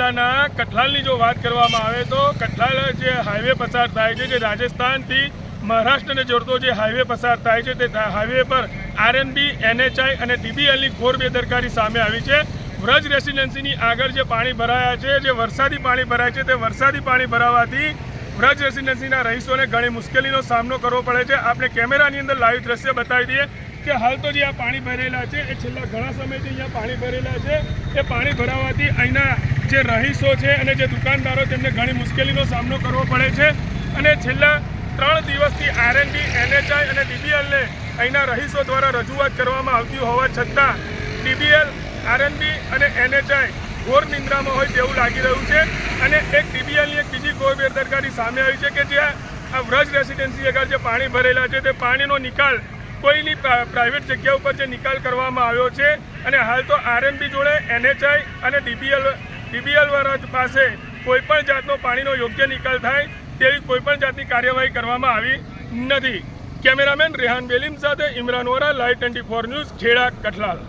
જિલ્લાના કઠલાલની જો વાત કરવામાં આવે તો કઠલાલ જે હાઈવે પસાર થાય છે, જે રાજસ્થાનથી મહારાષ્ટ્રને જોડતો જે હાઈવે પસાર થાય છે, તે હાઈવે પર આરએનબી એનએચઆઈ અને ડીબીએલની ઘોર બેદરકારી સામે આવી છે. વ્રજ રેસિડેન્સીની આગળ જે પાણી ભરાયા છે, જે વરસાદી પાણી ભરાય છે, તે વરસાદી પાણી ભરાવાથી વ્રજ રેસિડેન્સીના રહીશોને ઘણી મુશ્કેલીનો સામનો કરવો પડે છે. આપણે કેમેરાની અંદર લાઈવ દ્રશ્ય બતાવી દઈએ કે હાલ તો જે આ પાણી ભરેલા છે, એ છેલ્લા ઘણા સમયથી અહીંયા પાણી ભરેલા છે. એ પાણી ભરાવાથી અહીંના જે રહીશો છે અને જે દુકાનદારો તેમને ઘણી મુશ્કેલીનો સામનો કરવો પડે છે. અને છેલ્લા ત્રણ દિવસથી આરએનબી એનએચઆઈ અને ડીબીએલને અહીંના રહીશો દ્વારા રજૂઆત કરવામાં આવતી હોવા છતાં ડીબીએલ આરએનબી અને એનએચઆઈ ઘોર નિંદ્રામાં હોય તેવું લાગી રહ્યું છે. અને એક ડીબીએલની એક બીજી ઘોર બેદરકારી સામે આવી છે કે જ્યાં આ વ્રજ રેસિડેન્સી આગળ જે પાણી ભરેલા છે, તે પાણીનો નિકાલ કોઈની પ્રા- પ્રાઇવેટ જગ્યા ઉપર જે નિકાલ કરવામાં આવ્યો છે. અને હાલ તો આરએનબી જોડે એનએચઆઈ અને ડીબીએલ ડીબીએલ વાળા પાસે કોઈ પણ જાતનો પાણીનો યોગ્ય નિકાલ થાય તેવી કોઈ પણ જાતની કાર્યવાહી કરવામાં આવી નથી. કેમેરામેન રેહાન બેલીમ સાથે Imran Vora live twenty four news, Kheda, Kathlal.